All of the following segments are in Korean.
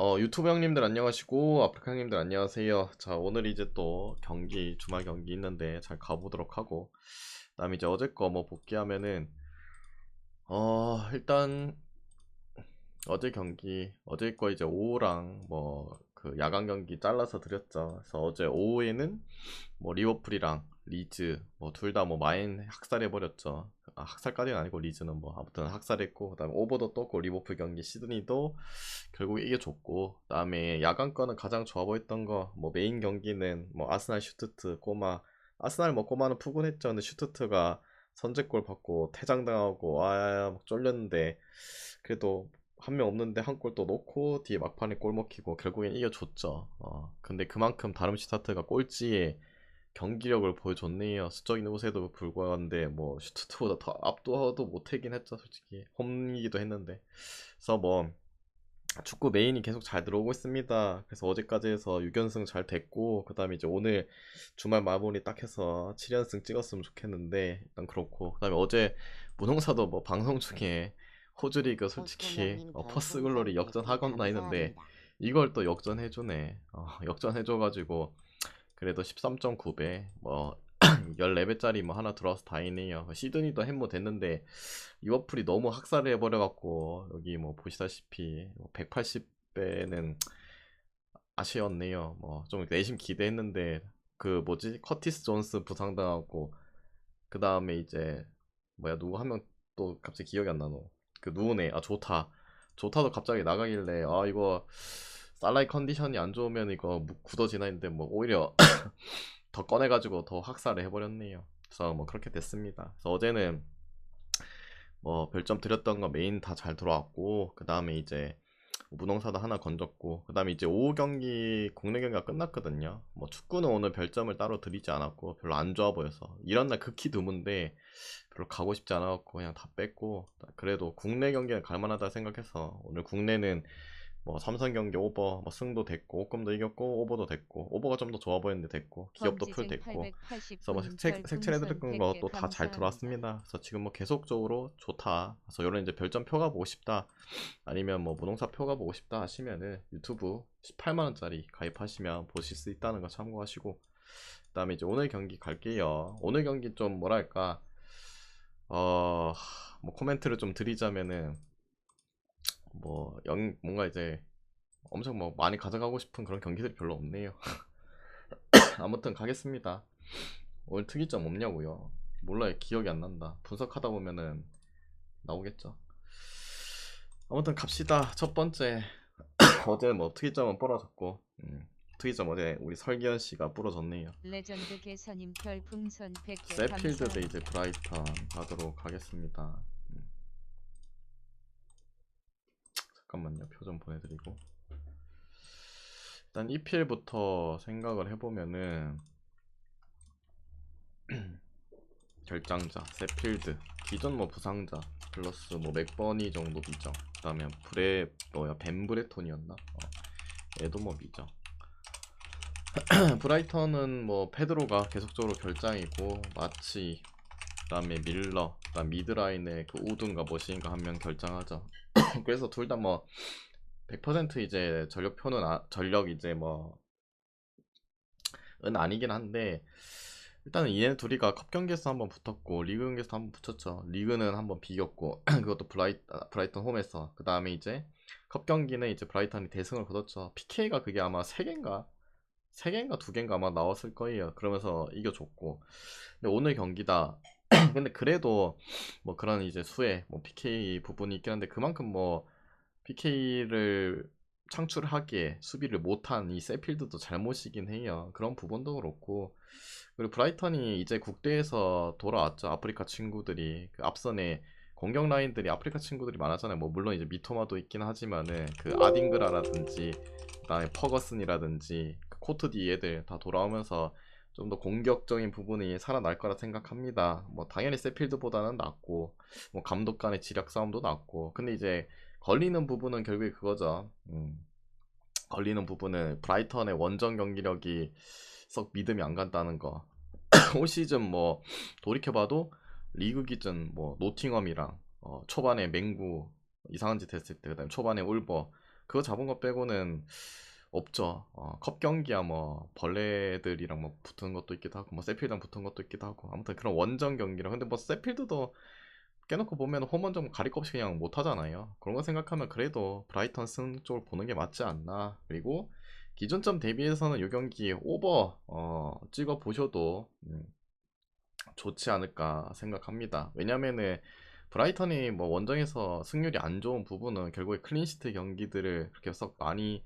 어, 유튜브 형님들 안녕하시고 아프리카 형님들 안녕하세요. 자, 오늘 이제 또 경기 주말 경기 있는데 잘 가보도록 하고 그 다음에 이제 어제 거 뭐 복귀하면은 어, 일단 어제 경기 어제 거 이제 오후랑 뭐 그 야간 경기 잘라서 드렸죠. 그래서 어제 오후에는 뭐 리버풀이랑 리즈 뭐 둘 다 뭐 마인 학살해 버렸죠. 아, 학살까지는 아니고 리즈는 뭐 아무튼 학살했고 그다음에 오버도 떴고 리버풀 경기 시드니도 결국 이게 좋고 그다음에 야간 거는 가장 좋아 보였던 거 뭐 메인 경기는 뭐 아스날 슈트트 꼬마 아스날 뭐 꼬마는 푸근했죠. 근데 슈트트가 선제골 받고 퇴장당하고 아막 쫄렸는데 그래도 한 명 없는데 한 골 또 넣고 뒤에 막판에 골 먹히고 결국엔 이겨줬죠. 어, 근데 그만큼 다름슈타트가 꼴찌에 경기력을 보여줬네요. 수적인 우세도 불구하고인데 뭐 슈트트보다 더 압도도 못하긴 했죠, 솔직히 홈이기도 했는데. 그래서 뭐 축구 메인이 계속 잘 들어오고 있습니다. 그래서 어제까지 해서 6연승 잘 됐고 그다음에 이제 오늘 주말 마무리 딱 해서 7연승 찍었으면 좋겠는데 일단 그렇고 그다음에 어제 문홍사도 뭐 방송 중에 호주 리그 솔직히 어, 퍼스 글로리 역전하거나 했는데 이걸 또 역전해주네. 어, 역전해줘가지고 그래도 13.9배 뭐 14배짜리 뭐 하나 들어와서 다행이네요. 시드니도 햄모 됐는데 리버풀이 너무 학살을 해버려갖고 여기 뭐 보시다시피 180배는 아쉬웠네요. 뭐 좀 내심 기대했는데 그 뭐지 커티스 존스 부상당하고 그 다음에 이제 뭐야 누구 한 명 또 갑자기 기억이 안 나노. 그 누구네 아 좋다. 좋다도 갑자기 나가길래 아 이거 살라의 컨디션이 안 좋으면 이거 무- 굳어지나 했는데 뭐 오히려 더 꺼내가지고 더 학살을 해버렸네요. 그래서 뭐 그렇게 됐습니다. 그래서 어제는 뭐 별점 드렸던 거 메인 다 잘 들어왔고 그 다음에 이제 무농사도 하나 건졌고 그 다음에 이제 오후 경기 국내 경기가 끝났거든요. 뭐 축구는 오늘 별점을 따로 드리지 않았고 별로 안 좋아 보여서 이런 날 극히 드문데 별로 가고 싶지 않아갖고 그냥 다 뺐고 그래도 국내 경기는 갈만하다 생각해서 오늘 국내는 뭐 삼성 경기 오버 뭐 승도 됐고 오금도 이겼고 오버도 됐고 오버가 좀 더 좋아 보였는데 됐고 기업도 풀 됐고 그래서 뭐 색채 색채해드릴 거또 다잘 들어왔습니다. 그래서 지금 뭐 계속적으로 좋다. 그래서 이런 이제 별점 표가 보고 싶다. 아니면 뭐 무농사 표가 보고 싶다 하시면은 유튜브 18만 원짜리 가입하시면 보실 수 있다는 거 참고하시고 그다음에 이제 오늘 경기 갈게요. 오늘 경기 좀 뭐랄까 어 뭐 코멘트를 좀 드리자면은 뭐 영, 뭔가 이제 엄청 뭐 많이 가져가고 싶은 그런 경기들이 별로 없네요. 아무튼 가겠습니다. 오늘 특이점 없냐고요? 몰라요. 기억이 안 난다. 분석하다 보면은 나오겠죠. 아무튼 갑시다. 첫 번째 어제 뭐 특이점은 부러졌고 음, 특이점 어제 우리 설기현 씨가 부러졌네요. 레전드 개선님 별풍선 100개 세필드 대 이제 브라이턴 가도록 하겠습니다. 음. 잠깐만요. 표 좀 보내드리고. 일단 EPL부터 생각을 해보면은 결장자, 세필드, 기존 뭐 부상자 플러스 뭐 맥버니 정도 미정. 그다음에 브레 뭐야 벤 브레톤이었나? 어, 얘도 뭐 미정. 브라이턴은 뭐 페드로가 계속적으로 결장이고 마치 그 다음에 밀러, 그 다음 미드라인에 그 우든가 머신가 한 명 결장하죠. 그래서 둘 다 뭐 100% 이제 전력표는 아, 전력 이제 뭐 은 아니긴 한데 일단은 얘네 둘이가 컵 경기에서 한번 붙었고 리그 경기에서 한번 붙었죠. 리그는 한번 비겼고 그것도 브라이 아, 브라이턴 홈에서 그 다음에 이제 컵 경기는 이제 브라이턴이 대승을 거뒀죠. PK가 그게 아마 3개인가 3개인가 2개인가 아마 나왔을 거예요. 그러면서 이겨줬고 근데 오늘 경기다 근데 그래도 뭐 그런 이제 수혜 뭐 PK 부분이 있긴 한데 그만큼 뭐 PK를 창출하기에 수비를 못한 이 세필드도 잘못이긴 해요. 그런 부분도 그렇고 그리고 브라이턴이 이제 국대에서 돌아왔죠. 아프리카 친구들이 그 앞선에 공격 라인들이 아프리카 친구들이 많았잖아요. 뭐 물론 이제 미토마도 있긴 하지만은 그 아딩그라라든지 그다음에 퍼거슨이라든지 그 코트디 애들 다 돌아오면서 좀 더 공격적인 부분이 살아날 거라 생각합니다. 뭐 당연히 세필드보다는 낫고 뭐 감독 간의 지략 싸움도 낫고 근데 이제 걸리는 부분은 결국에 그거죠. 음. 걸리는 부분은 브라이턴의 원정 경기력이 썩 믿음이 안 간다는 거. 올 시즌 뭐 돌이켜봐도 리그 기준 뭐 노팅엄이랑 어, 초반에 맹구 이상한 짓 했을 때 그다음에 초반에 울버 그거 잡은 거 빼고는 없죠. 어, 컵 경기야 뭐 벌레들이랑 뭐 붙은 것도 있기도 하고 뭐 세필드랑 붙은 것도 있기도 하고 아무튼 그런 원정 경기랑 근데 뭐 세필드도 깨놓고 보면 홈원정 가릴 거 없이 그냥 못 하잖아요. 그런 거 생각하면 그래도 브라이턴 승 쪽을 보는 게 맞지 않나. 그리고 기존점 대비해서는 이 경기 오버 어, 찍어 보셔도 음, 좋지 않을까 생각합니다. 왜냐면은 브라이턴이 뭐 원정에서 승률이 안 좋은 부분은 결국에 클린시트 경기들을 그렇게 썩 많이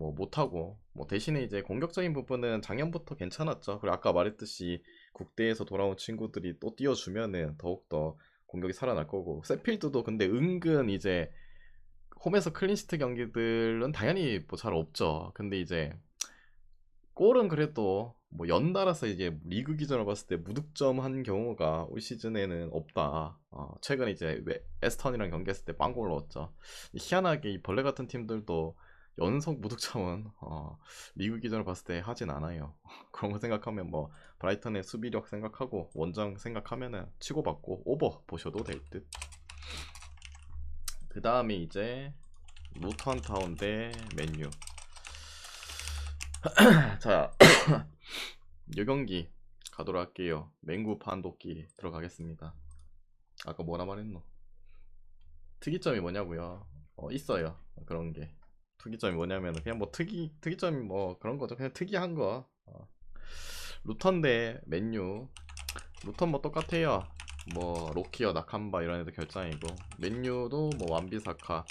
뭐 못하고 뭐 대신에 이제 공격적인 부분은 작년부터 괜찮았죠. 그리고 아까 말했듯이 국대에서 돌아온 친구들이 또 띄워주면은 더욱더 공격이 살아날 거고 세필드도 근데 은근 이제 홈에서 클린시트 경기들은 당연히 뭐 잘 없죠. 근데 이제 골은 그래도 뭐 연달아서 이제 리그 기준으로 봤을 때 무득점 한 경우가 올 시즌에는 없다. 어, 최근에 이제 웨- 에스턴이랑 경기했을 때 빵골 넣었죠. 희한하게 이 벌레 같은 팀들도 연속 무득점은 어, 리그 기준으로 봤을 때 하진 않아요. 그런 거 생각하면 뭐 브라이턴의 수비력 생각하고 원정 생각하면은 치고받고 오버 보셔도 될 듯. 그 다음에 이제 루턴 타운 대 맨유. 자, 요 경기 가도록 할게요. 맹구 판독기 들어가겠습니다. 아까 뭐라 말했노? 특이점이 뭐냐고요? 어, 있어요. 그런 게. 특이점이 뭐냐면 그냥 뭐 특이 특이점이 뭐 그런 거죠. 그냥 특이한 거. 어. 루턴 대 맨유. 루턴 뭐 똑같아요. 뭐 로키어, 나캄바 이런 애들 결장이고 맨유도 뭐 완비사카,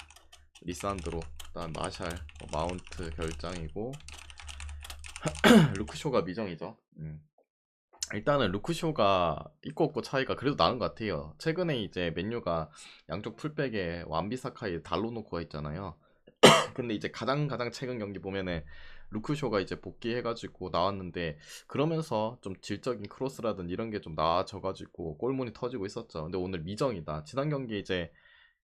리산드로, 그다음 마샬, 뭐 마운트 결장이고 루크쇼가 미정이죠. 음. 일단은 루크쇼가 있고 없고 차이가 그래도 나는 것 같아요. 최근에 이제 맨유가 양쪽 풀백에 완비사카에 달로노코가 있잖아요. 근데 이제 가장 가장 최근 경기 보면은 루크쇼가 이제 복귀해가지고 나왔는데 그러면서 좀 질적인 크로스라든 이런 게 좀 나아져가지고 골문이 터지고 있었죠. 근데 오늘 미정이다. 지난 경기 이제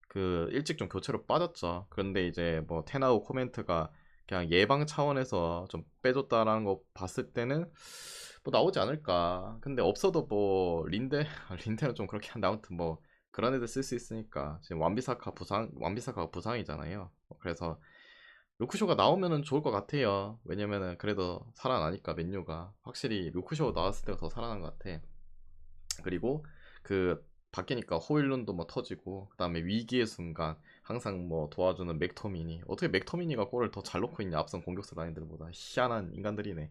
그 일찍 좀 교체로 빠졌죠. 그런데 이제 뭐 테나우 코멘트가 그냥 예방 차원에서 좀 빼줬다라는 거 봤을 때는 뭐 나오지 않을까. 근데 없어도 뭐 린데 린데는 좀 그렇게 한데 아무튼 뭐 그런 애들 쓸 수 있으니까 지금 완비사카 부상 완비사카가 부상이잖아요. 그래서 루크쇼가 나오면은 좋을 것 같아요. 왜냐면은 그래도 살아나니까 맨유가 확실히 루크쇼 나왔을 때가 더 살아난 것 같아. 그리고 그 바뀌니까 호일룬도 뭐 터지고 그 다음에 위기의 순간 항상 뭐 도와주는 맥토미니 어떻게 맥토미니가 골을 더 잘 넣고 있냐 앞선 공격수 라인들보다 희한한 인간들이네.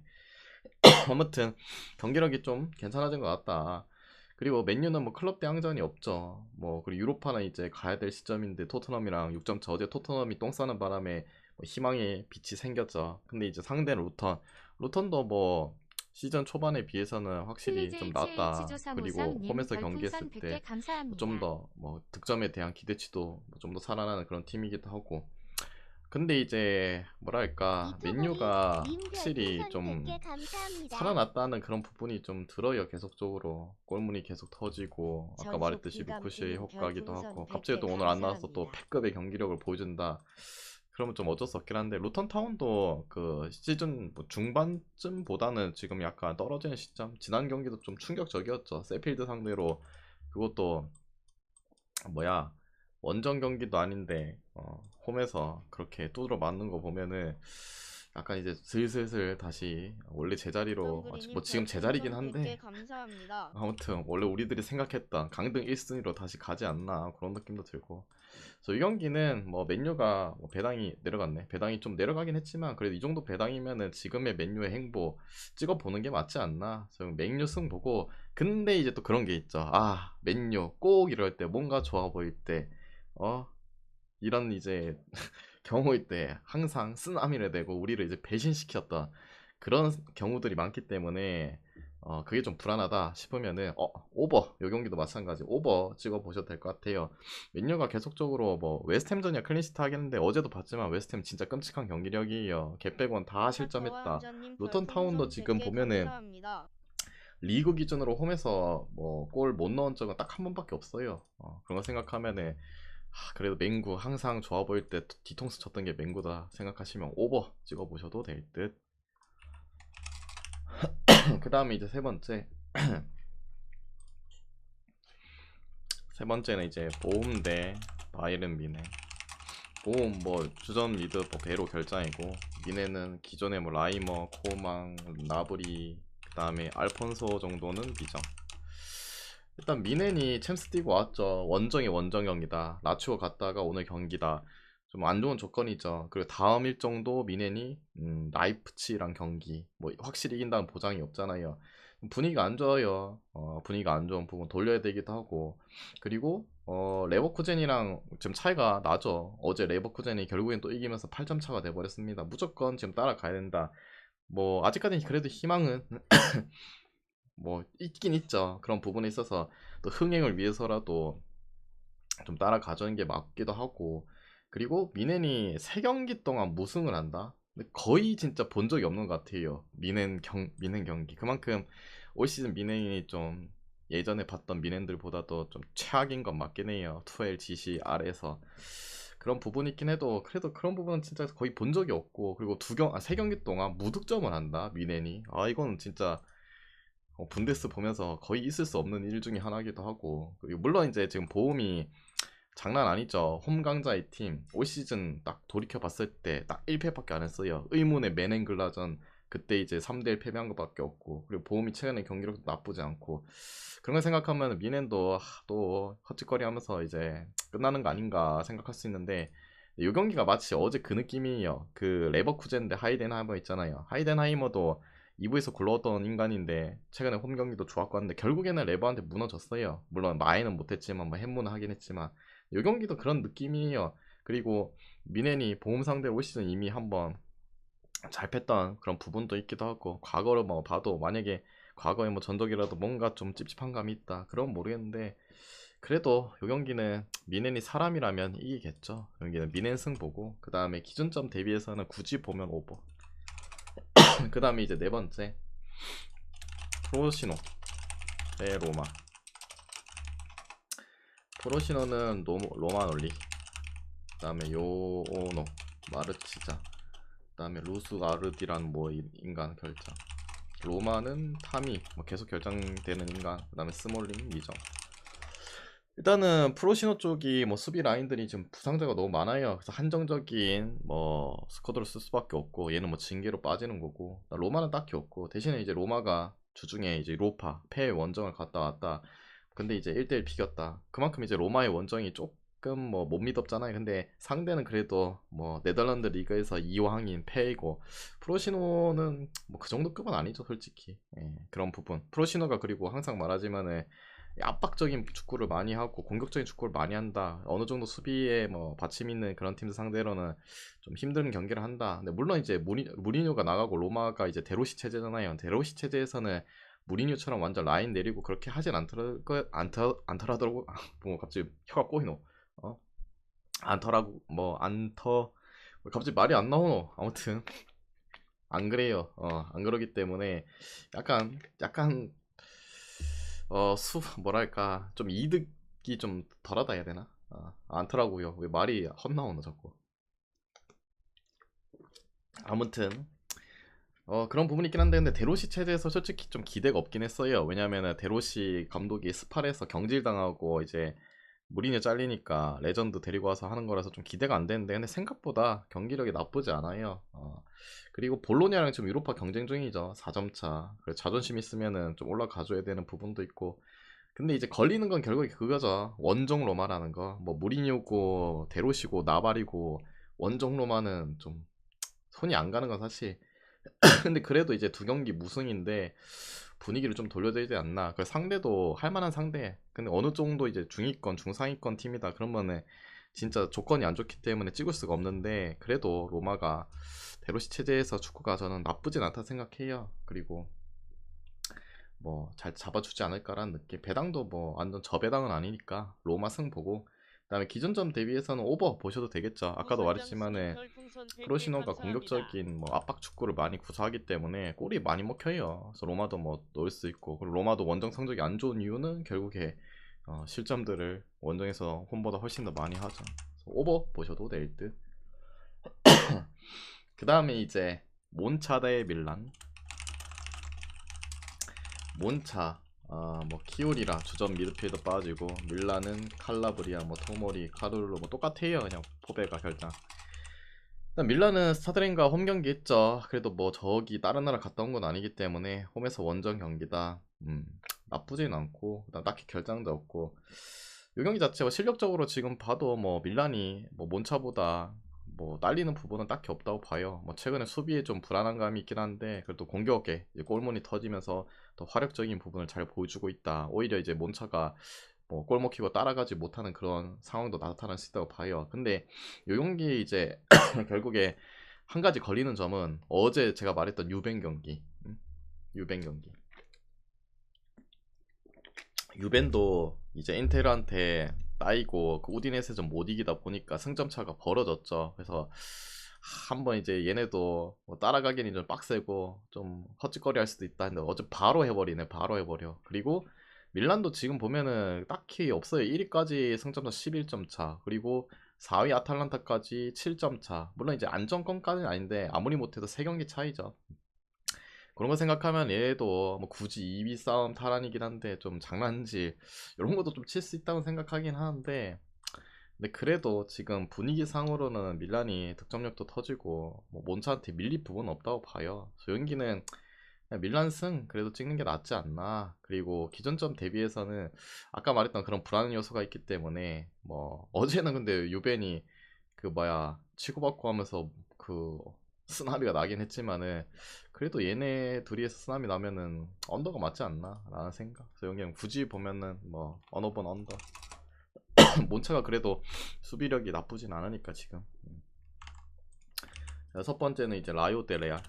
아무튼 경기력이 좀 괜찮아진 것 같다. 그리고 맨유는 뭐 클럽 대항전이 없죠. 뭐 그리고 유로파는 이제 가야 될 시점인데 토트넘이랑 6점 차 어제 토트넘이 똥 싸는 바람에 뭐 희망의 빛이 생겼죠. 근데 이제 상대는 루턴. 루턴도 뭐 시즌 초반에 비해서는 확실히 좀 낫다. 그리고 홈에서 경기했을 때 좀 더 뭐 득점에 대한 기대치도 뭐 좀더 살아나는 그런 팀이기도 하고. 근데 이제 뭐랄까 맨유가 확실히 좀 살아났다는 그런 부분이 좀 들어요 계속적으로. 골문이 계속 터지고 아까 말했듯이 님 효과기도 하고. 100개 갑자기 또 오늘 안 나와서 또. 패급의 경기력을 보여준다. 그러면 좀 어쩔 수 없긴 한데 루턴 타운도 그 시즌 뭐 중반쯤보다는 지금 약간 떨어지는 시점 지난 경기도 좀 충격적이었죠. 세필드 상대로. 그것도 뭐야 원정 경기도 아닌데 어, 홈에서 그렇게 두드러 맞는 거 보면은 약간 이제 슬슬슬 다시 원래 제자리로 어, 뭐 지금 제자리긴 한데. 아무튼 원래 우리들이 생각했던 강등 1순위로 다시 가지 않나 그런 느낌도 들고. 그래서 이 경기는 뭐 맨유가 뭐 배당이 내려갔네. 배당이 좀 내려가긴 했지만 그래도 이 정도 배당이면은 지금의 맨유의 행보 찍어보는 게 맞지 않나. 그래서 맨유 승 보고 근데 이제 또 그런 게 있죠. 아 맨유 꼭 이럴 때 뭔가 좋아 보일 때 어? 이런 이제 경우일 때 항상 쓰나미를 내고 우리를 이제 배신시켰던 그런 경우들이 많기 때문에 어 그게 좀 불안하다 싶으면은 어 오버 요 경기도 마찬가지 오버 찍어 보셔도 될 것 같아요. 맨유가 계속적으로 뭐 웨스트햄전이야 클린시트 하겠는데 어제도 봤지만 웨스트햄 진짜 끔찍한 경기력이에요. 개백원 다 실점했다. 루턴 타운도 지금 보면은 리그 기준으로 홈에서 뭐 골 못 넣은 적은 딱 한 번밖에 없어요. 어, 그런 거 생각하면은 하, 그래도 맹구 항상 좋아 보일 때 뒤통수 쳤던 게 맹구다 생각하시면 오버 찍어 보셔도 될 듯. 그 다음에 이제 세 번째. 세 번째는 이제 보험 대 바이른 미네. 보험 뭐 주전 미드 뭐 배로 결장이고 미네는 기존에 뭐 라이머, 코망, 나브리 그 다음에 알폰소 정도는 미정. 일단 미넨이 챔스 뛰고 왔죠. 원정이 원정 경기다. 라치오 갔다가 오늘 경기다. 좀 안 좋은 조건이죠. 그리고 다음 일정도 미넨이 음, 라이프치랑 경기 뭐 확실히 이긴다는 보장이 없잖아요. 분위기가 안 좋아요. 어, 분위기가 안 좋은 부분 돌려야 되기도 하고 그리고 어, 레버쿠젠이랑 지금 차이가 나죠. 어제 레버쿠젠이 결국엔 또 이기면서 8점 차가 돼버렸습니다. 무조건 지금 따라가야 된다. 뭐 아직까지는 그래도 희망은 뭐 있긴 있죠. 그런 부분에 있어서 또 흥행을 위해서라도 좀 따라가자는 게 맞기도 하고 그리고 미넨이 세 경기 동안 무승을 한다. 거의 진짜 본 적이 없는 것 같아요. 미넨 경 미넨 경기 그만큼 올 시즌 미넨이 좀 예전에 봤던 미넨들보다도 좀 최악인 건 맞긴 해요. 2L GC 아래에서 그런 부분이 있긴 해도 그래도 그런 부분은 진짜 거의 본 적이 없고 그리고 두 경 아 세 경기 동안 무득점을 한다 미넨이 아 이거는 진짜 어, 분데스 보면서 거의 있을 수 없는 일 중에 하나기도 하고 물론 이제 지금 보험이 장난 아니죠. 홈 강자의 팀 올 시즌 딱 돌이켜 봤을 때 딱 1패밖에 안 했어요. 의문의 맨앤글라전 그때 이제 3대1 패배한 것밖에 없고 그리고 보험이 최근에 경기력도 나쁘지 않고. 그런 걸 생각하면 미넨도 하, 또 헛짓거리 하면서 이제 끝나는 거 아닌가 생각할 수 있는데 이 경기가 마치 어제 그 느낌이에요. 그 레버쿠젠 대 하이덴하이머 있잖아요. 하이덴하이머도 2부에서 굴러왔던 인간인데 최근에 홈 경기도 좋았고 하는데 결국에는 레버한테 무너졌어요. 물론 마이는 못했지만 뭐 햄무는 하긴 했지만 이 경기도 그런 느낌이에요. 그리고 미넨이 보험 상대 올 시즌 이미 한번 잘 팼던 그런 부분도 있기도 하고 과거를 뭐 봐도 만약에 과거에 뭐 전적이라도 뭔가 좀 찝찝한 감이 있다 그런 모르겠는데 그래도 이 경기는 미넨이 사람이라면 이기겠죠. 이 경기는 미넨 승 보고 그 다음에 기준점 대비해서는 굳이 보면 오버. 그 다음에 이제 네 번째. 프로시노. 대 로마. 프로시노는 노, 로마 논리. 그 다음에 요오노 마르치자. 그 다음에 루스 아르디란 뭐 이- 인간 결정. 로마는 타미 뭐 계속 결정되는 인간. 그 다음에 스몰링 미정 일단은 프로시노 쪽이 뭐 수비 라인들이 지금 부상자가 너무 많아요. 그래서 한정적인 뭐 스쿼드를 쓸 수밖에 없고 얘는 뭐 징계로 빠지는 거고 로마는 딱히 없고 대신에 이제 로마가 주중에 이제 로파 폐 원정을 갔다 왔다. 근데 이제 1대1 비겼다. 그만큼 이제 로마의 원정이 조금 뭐 못 믿었잖아요. 근데 상대는 그래도 뭐 네덜란드 리그에서 2왕인 페이고 프로시노는 뭐 그 정도 급은 아니죠, 솔직히. 예, 그런 부분. 프로시노가 그리고 항상 말하지만은 압박적인 축구를 많이 하고 공격적인 축구를 많이 한다. 어느 정도 수비에 뭐 받침 있는 그런 팀들 상대로는 좀 힘든 경기를 한다. 근데 물론 이제 무리, 무리뉴가 나가고 로마가 이제 데로시 체제잖아요. 데로시 체제에서는 무리뉴처럼 완전 라인 내리고 그렇게 하진 않더라 않더 않더라더라고. 뭐 갑자기 혀가 꼬이노. 어? 않더라고 뭐 안터 갑자기 말이 안 나오노. 아무튼 안 그래요. 어, 안 그러기 때문에 약간 약간 어, 수, 뭐랄까, 좀 이득이 좀 덜하다 해야 되나? 아, 않더라고요. 왜 말이 헛나오노, 자꾸. 아무튼, 어, 그런 부분이 있긴 한데, 근데 데로시 체제에서 솔직히 좀 기대가 없긴 했어요. 왜냐면은 데로시 감독이 스팔에서 경질당하고 이제 무리뉴 잘리니까 레전드 데리고 와서 하는 거라서 좀 기대가 안 되는데, 근데 생각보다 경기력이 나쁘지 않아요. 어, 그리고 볼로냐랑 지금 유로파 경쟁 중이죠. 4점 차. 그래서 자존심 있으면은 좀 올라가줘야 되는 부분도 있고. 근데 이제 걸리는 건 결국에 그거죠. 원정 로마라는 거. 뭐 무리뉴고 데로시고 나발이고 원정 로마는 좀 손이 안 가는 건 사실. 근데 그래도 이제 두 경기 무승인데 분위기를 좀 돌려야 되지 않나. 그 상대도 할 만한 상대. 근데 어느 정도 이제 중위권, 중상위권 팀이다. 그러면은 진짜 조건이 안 좋기 때문에 찍을 수가 없는데 그래도 로마가 데로시 체제에서 축구가 저는 나쁘진 않다 생각해요. 그리고 뭐 잘 잡아주지 않을까라는 느낌. 배당도 뭐 완전 저배당은 아니니까 로마 승 보고 그다음에 기존점 대비해서는 오버 보셔도 되겠죠. 아까도 말했지만은 프로시노가 공격적인 뭐 압박 축구를 많이 구사하기 때문에 골이 많이 먹혀요. 그래서 로마도 뭐 넣을 수 있고 그리고 로마도 원정 성적이 안 좋은 이유는 결국에 어, 실점들을 원정에서 홈보다 훨씬 더 많이 하죠. 오버 보셔도 될 듯. 그 다음에 이제 몬차 대 밀란. 몬차 아, 뭐 키오리라 주전 미드필더 빠지고 밀라는 칼라브리아, 뭐 토모리, 카룰로 뭐 똑같아요. 그냥 포베가 결장. 일단 밀라는 스타드랭과 홈 경기 했죠. 그래도 뭐 저기 다른 나라 갔다 온 건 아니기 때문에 홈에서 원정 경기다. 음, 나쁘진 않고 딱히 결장도 없고 이 경기 자체가 실력적으로 지금 봐도 뭐 밀란이 뭐 몬차보다 뭐 딸리는 부분은 딱히 없다고 봐요. 뭐 최근에 수비에 좀 불안한 감이 있긴 한데 그래도 공격에 골문이 터지면서 더 화력적인 부분을 잘 보여주고 있다. 오히려 이제 몬차가 뭐 골 먹히고 따라가지 못하는 그런 상황도 나타날 수 있다고 봐요. 근데 요 경기 이제 결국에 한 가지 걸리는 점은 어제 제가 말했던 유벤 경기, 음? 유벤 경기. 유벤도 이제 인테르한테 따이고 그 우디네스전 못 이기다 보니까 승점 차가 벌어졌죠. 그래서 한번 이제 얘네도 뭐 따라가기는 좀 빡세고 좀 헛짓거리 할 수도 있다 했는데 어제 바로 해버리네 바로 해버려. 그리고 밀란도 지금 보면은 딱히 없어요. 1위까지 승점차 11점 차 그리고 4위 아탈란타까지 7점 차. 물론 이제 안정권까지는 아닌데 아무리 못해도 3경기 차이죠 그런 거 생각하면 얘도 뭐 굳이 2위 싸움 탈환이긴 한데 좀 장난지 이런 것도 좀 칠 수 있다고 생각하긴 하는데 근데 그래도 지금 분위기 상으로는 밀란이 득점력도 터지고 뭐 몬차한테 밀릴 부분은 없다고 봐요. 소연기는 그냥 밀란 승 그래도 찍는 게 낫지 않나. 그리고 기존점 대비해서는 아까 말했던 그런 불안 요소가 있기 때문에 뭐 어제는 근데 유벤이 그 뭐야 치고받고 하면서 그 쓰나미가 나긴 했지만은 그래도 얘네 둘이서 쓰나미 나면은 언더가 맞지 않나 라는 생각. 소연기 형 굳이 보면은 뭐 언어본 언더. 몬차가 그래도 수비력이 나쁘진 않으니까 지금 음. 여섯 번째는 이제 라요 대 레알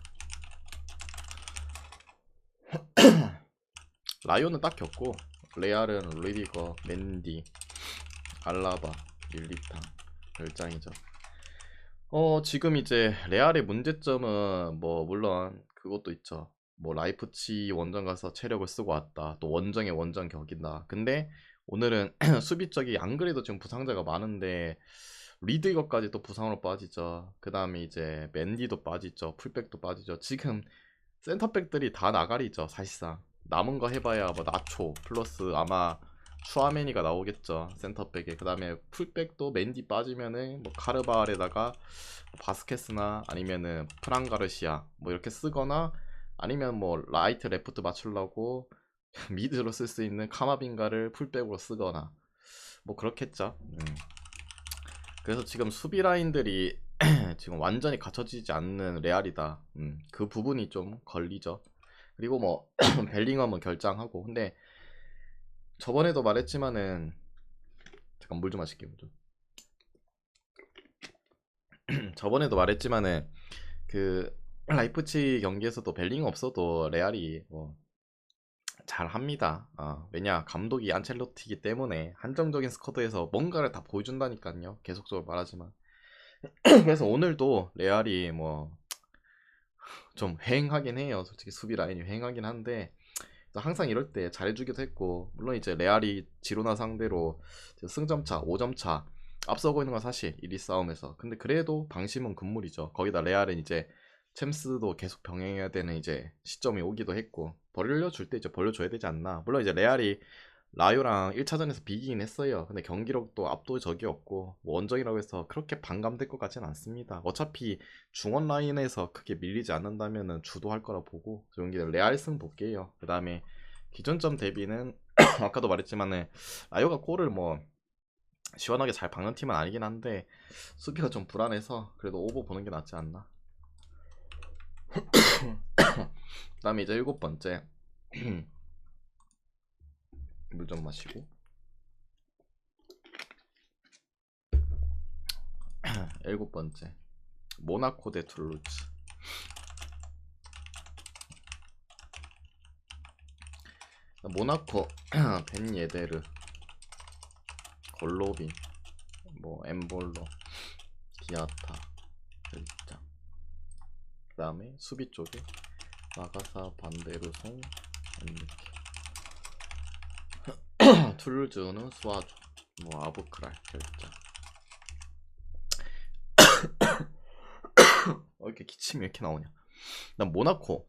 라요는 딱 겪고 레알은 리디거, 맨디, 알라바, 밀리탕 별장이죠 어 지금 이제 레알의 문제점은 뭐 물론 그것도 있죠 뭐 라이프치 원정 가서 체력을 쓰고 왔다 또 원정에 원정 격이다 근데 오늘은 수비 쪽이 안 그래도 지금 부상자가 많은데 리드 이것까지 또 부상으로 빠지죠. 그 다음에 이제 맨디도 빠지죠. 풀백도 빠지죠. 지금 센터백들이 다 나가리죠. 사실상 남은 거 해봐야 뭐 나초 플러스 아마 슈아메니가 나오겠죠. 센터백에 그 다음에 풀백도 맨디 빠지면은 뭐 카르바알에다가 바스케스나 아니면은 프랑가르시아 뭐 이렇게 쓰거나 아니면 뭐 라이트 레프트 맞추려고 미드로 쓸 수 있는 카마빈가를 풀백으로 쓰거나 뭐 그렇겠죠. 음. 그래서 지금 수비 라인들이 지금 완전히 갖춰지지 않는 레알이다. 음. 그 부분이 좀 걸리죠. 그리고 뭐 벨링엄은 결장하고 근데 저번에도 말했지만은 잠깐 물 좀 마실게요. 물 좀. 저번에도 말했지만은 그 라이프치 경기에서도 벨링 없어도 레알이 뭐 잘합니다. 어, 왜냐 감독이 안첼로티이기 때문에 한정적인 스쿼드에서 뭔가를 다 보여준다니까요. 계속적으로 말하지만 그래서 오늘도 레알이 뭐좀 휑하긴 해요. 솔직히 수비 라인이 휑하긴 한데 항상 이럴 때 잘해주기도 했고 물론 이제 레알이 지로나 상대로 승점차 5점차 앞서고 있는 건 사실 1위 싸움에서 근데 그래도 방심은 금물이죠. 거기다 레알은 이제 챔스도 계속 병행해야 되는 이제 시점이 오기도 했고 벌려줄 때 이제 벌려줘야 되지 않나 물론 이제 레알이 라요랑 1차전에서 비기긴 했어요. 근데 경기력도 압도적이었고 뭐 원정이라고 해서 그렇게 반감될 것 같지는 않습니다. 어차피 중원 라인에서 크게 밀리지 않는다면 주도할 거라 보고 저 경기는 레알 승 볼게요. 그 다음에 기존점 대비는 아까도 말했지만은 라요가 골을 뭐 시원하게 잘 박는 팀은 아니긴 한데 수비가 좀 불안해서 그래도 오버 보는 게 낫지 않나? 그 다음에 이제 일곱 번째 물 좀 마시고. 일곱 번째. 모나코 대 툴루즈 모나코 벤 예데르 골로빈 뭐 엠볼로 디아타 글자 그 다음에 수비 쪽에 마가사 반데르송 이렇게 툴루즈는 수아조 뭐 아부크랄 결자 어 이렇게 기침이 이렇게 나오냐 난 모나코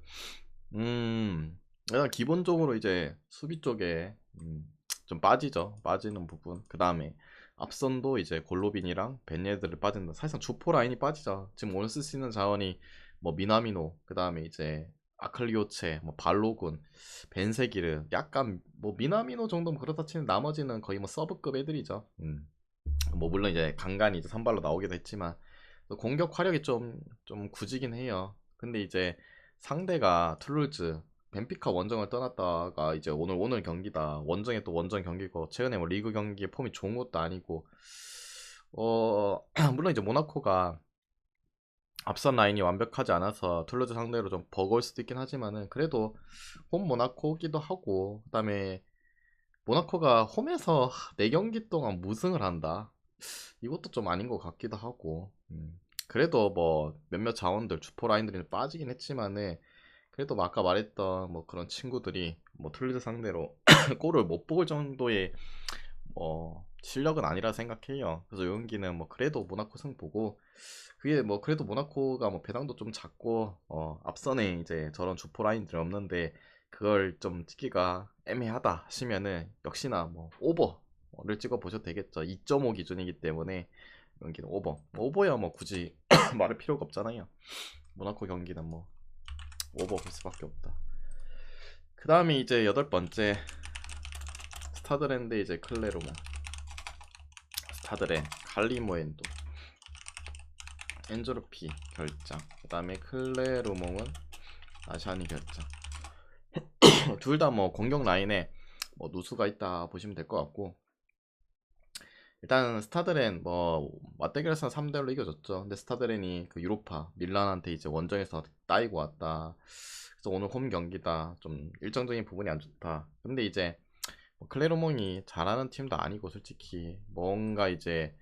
음 일단 기본적으로 이제 수비 쪽에 음, 좀 빠지죠. 빠지는 부분. 그 다음에 앞선도 이제 골로빈이랑 벤예드를 빠진다. 사실상 주포 라인이 빠지죠. 지금 오늘 쓸 수 있는 자원이 뭐 미나미노, 그 다음에 이제 아클리오체, 뭐 발로군, 벤세기르, 약간 뭐 미나미노 정도면 그렇다 치는 나머지는 거의 뭐 서브급 애들이죠. 음. 뭐 물론 이제 간간히 이제 선발로 나오기도 했지만 또 공격 화력이 좀 좀 굳이긴 해요. 근데 이제 상대가 툴루즈, 벤피카 원정을 떠났다가 이제 오늘 오늘 경기다. 원정에 또 원정 경기고 최근에 뭐 리그 경기에 폼이 좋은 것도 아니고 어 물론 이제 모나코가 앞선 라인이 완벽하지 않아서 툴루즈 상대로 좀 버거울 수도 있긴 하지만은 그래도 홈 모나코기도 하고 그다음에 모나코가 홈에서 4경기 동안 무승을 한다. 이것도 좀 아닌 것 같기도 하고 음. 그래도 뭐 몇몇 자원들 주포 라인들이 빠지긴 했지만은 그래도 뭐 아까 말했던 뭐 그런 친구들이 뭐 툴리즈 상대로 골을 못볼 정도의 뭐 실력은 아니라 생각해요. 그래서 이 경기는 뭐 그래도 모나코 승 보고 그게 뭐 그래도 모나코가 뭐 배당도 좀 작고 어 앞선에 이제 저런 주포 라인들이 없는데 그걸 좀 찍기가 애매하다 하시면은 역시나 뭐 오버를 찍어 보셔도 되겠죠. 2.5 기준이기 때문에 경기는 오버. 뭐 오버야 뭐 굳이 말할 필요가 없잖아요. 모나코 경기는 뭐 오버 볼 수밖에 없다. 그 다음에 이제 여덟 번째 스타드랜드 이제 클레로모 스타드레 칼리모엔도 엔조르피 결장 그 다음에 클레로몽은 아샤니 결장 둘 다 뭐 공격 라인에 뭐 누수가 있다 보시면 될 것 같고 일단 스타드렌 뭐 맞대결에서 3대1로 이겨줬죠. 근데 스타드렌이 그 유로파 밀란한테 이제 원정에서 따이고 왔다. 그래서 오늘 홈 경기다. 좀 일정적인 부분이 안 좋다. 근데 이제 뭐 클레로몽이 잘하는 팀도 아니고 솔직히 뭔가 이제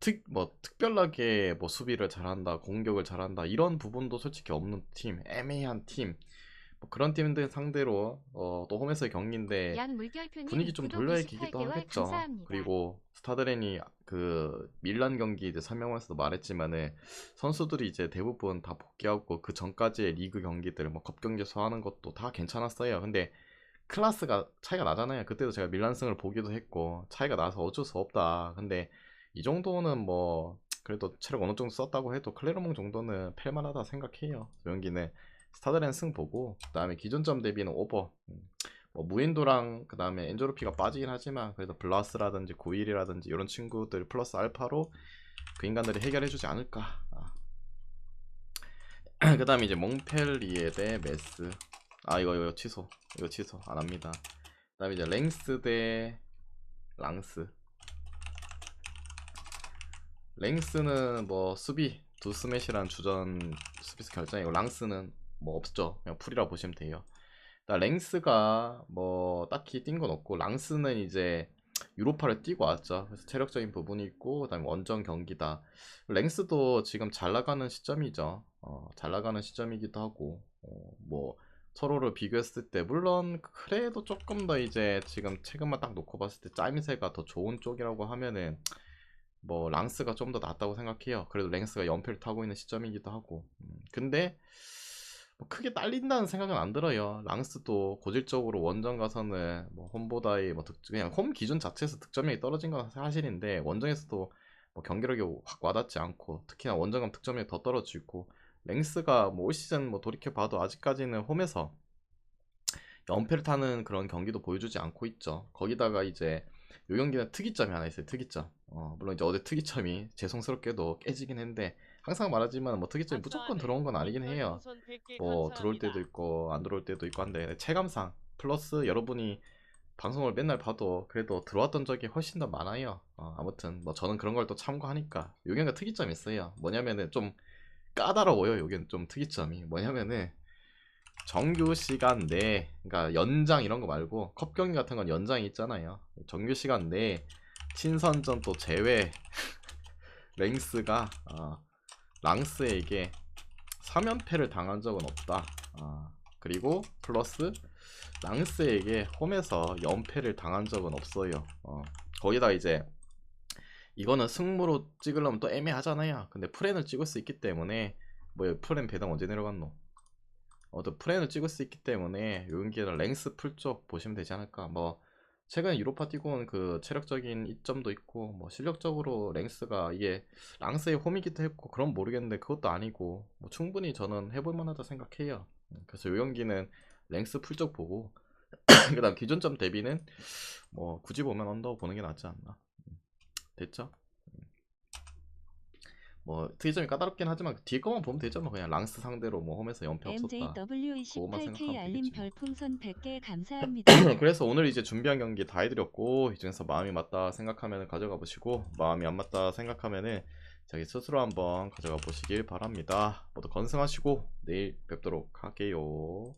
특 뭐 특별하게 뭐 수비를 잘한다, 공격을 잘한다 이런 부분도 솔직히 없는 팀, 애매한 팀. 뭐 그런 팀들 상대로 어, 또 홈에서의 경기인데 분위기 좀 구독 돌려야 28 기기도 개월 하겠죠. 감사합니다. 그리고 스타드렌이 그 밀란 경기 이제 설명에서도 말했지만은 선수들이 이제 대부분 다 복귀하고 그 전까지의 리그 경기들 뭐 컵 경기에서 하는 것도 다 괜찮았어요. 근데 클래스가 차이가 나잖아요. 그때도 제가 밀란승을 보기도 했고 차이가 나서 어쩔 수 없다. 근데 이 정도는 뭐 그래도 체력 어느 정도 썼다고 해도 클레르몽 정도는 팰만하다 생각해요. 여기는 스타드렌 승 보고 그 다음에 기존점 대비는 오버. 음. 뭐 무인도랑 그 다음에 엔조르피가 빠지긴 하지만 그래도 블라스라든지 고일이라든지 이런 친구들 플러스 알파로 그 인간들이 해결해주지 않을까. 아. 그 다음에 이제 몽펠리에 대 메스. 아 이거 이거 취소. 이거 취소 안 합니다. 그 다음에 이제 랭스 대 랑스. 랭스는 뭐 수비 두 스매시란 주전 수비수 결정이고 랑스는 뭐 없죠. 그냥 풀이라 보시면 돼요. 일단 랭스가 뭐 딱히 뛴 건 없고 랑스는 이제 유로파를 뛰고 왔죠. 그래서 체력적인 부분이 있고 그다음에 원정 경기다. 랭스도 지금 잘 나가는 시점이죠. 어, 잘 나가는 시점이기도 하고 어, 뭐 서로를 비교했을 때 물론 그래도 조금 더 이제 지금 최근만 딱 놓고 봤을 때 짜임새가 더 좋은 쪽이라고 하면은 뭐 랑스가 좀 더 낫다고 생각해요. 그래도 랭스가 연패를 타고 있는 시점이기도 하고. 음, 근데 뭐 크게 딸린다는 생각은 안 들어요. 랑스도 고질적으로 원정 가서는 뭐 홈보다의 뭐 득, 그냥 홈 기준 자체에서 득점력이 떨어진 건 사실인데 원정에서도 뭐 경기력이 확 와닿지 않고 특히나 원정감 득점력이 더 떨어지고 랭스가 뭐 올 시즌 뭐 돌이켜 봐도 아직까지는 홈에서 연패를 타는 그런 경기도 보여주지 않고 있죠. 거기다가 이제 요 경기는 특이점이 하나 있어요. 특이점. 어, 물론 이제 어제 특이점이 죄송스럽게도 깨지긴 했는데 항상 말하지만 뭐 특이점이 무조건 들어온 건 아니긴 해요. 뭐 들어올 때도 있고 안 들어올 때도 있고 한데 체감상 플러스 여러분이 방송을 맨날 봐도 그래도 들어왔던 적이 훨씬 더 많아요. 어, 아무튼 뭐 저는 그런 걸 또 참고하니까 요경가 특이점이 있어요. 뭐냐면은 좀 까다로워요. 요gen 좀 특이점이 뭐냐면은 정규 시간 내 그러니까 연장 이런 거 말고 컵 경기 같은 건 연장이 있잖아요. 정규 시간 내 친선전 또 제외 랭스가 어, 랑스에게 3연패를 당한 적은 없다. 어, 그리고 플러스 랑스에게 홈에서 연패를 당한 적은 없어요. 어, 거기다 이제 이거는 승무로 찍으려면 또 애매하잖아요. 근데 프렌을 찍을 수 있기 때문에 뭐 프렌 배당 언제 내려갔노? 어떤 프레임을 찍을 수 있기 때문에 요 경기는 랭스 풀 쪽 보시면 되지 않을까. 뭐 최근 유로파 뛰고 온 그 체력적인 이점도 있고 뭐 실력적으로 랭스가 이게 랑스의 홈이기도 했고 그럼 모르겠는데 그것도 아니고 뭐 충분히 저는 해볼 만하다 생각해요. 음, 그래서 요 경기는 랭스 풀 쪽 보고 그다음 기존점 대비는 뭐 굳이 보면 언더 보는 게 낫지 않나. 음, 됐죠? 음. 뭐 특이점이 까다롭긴 하지만 뒤에 거만 보면 되죠. 뭐 그냥 랑스 상대로 뭐 홈에서 연패 없었다. 그거만 생각하면 MJW28K 알림. 별풍선 100개 감사합니다. 그래서 오늘 이제 준비한 경기 다 해드렸고 이 중에서 마음이 맞다 생각하면 가져가 보시고 마음이 안 맞다 생각하면은 자기 스스로 한번 가져가 보시길 바랍니다. 모두 건승하시고 내일 뵙도록 할게요.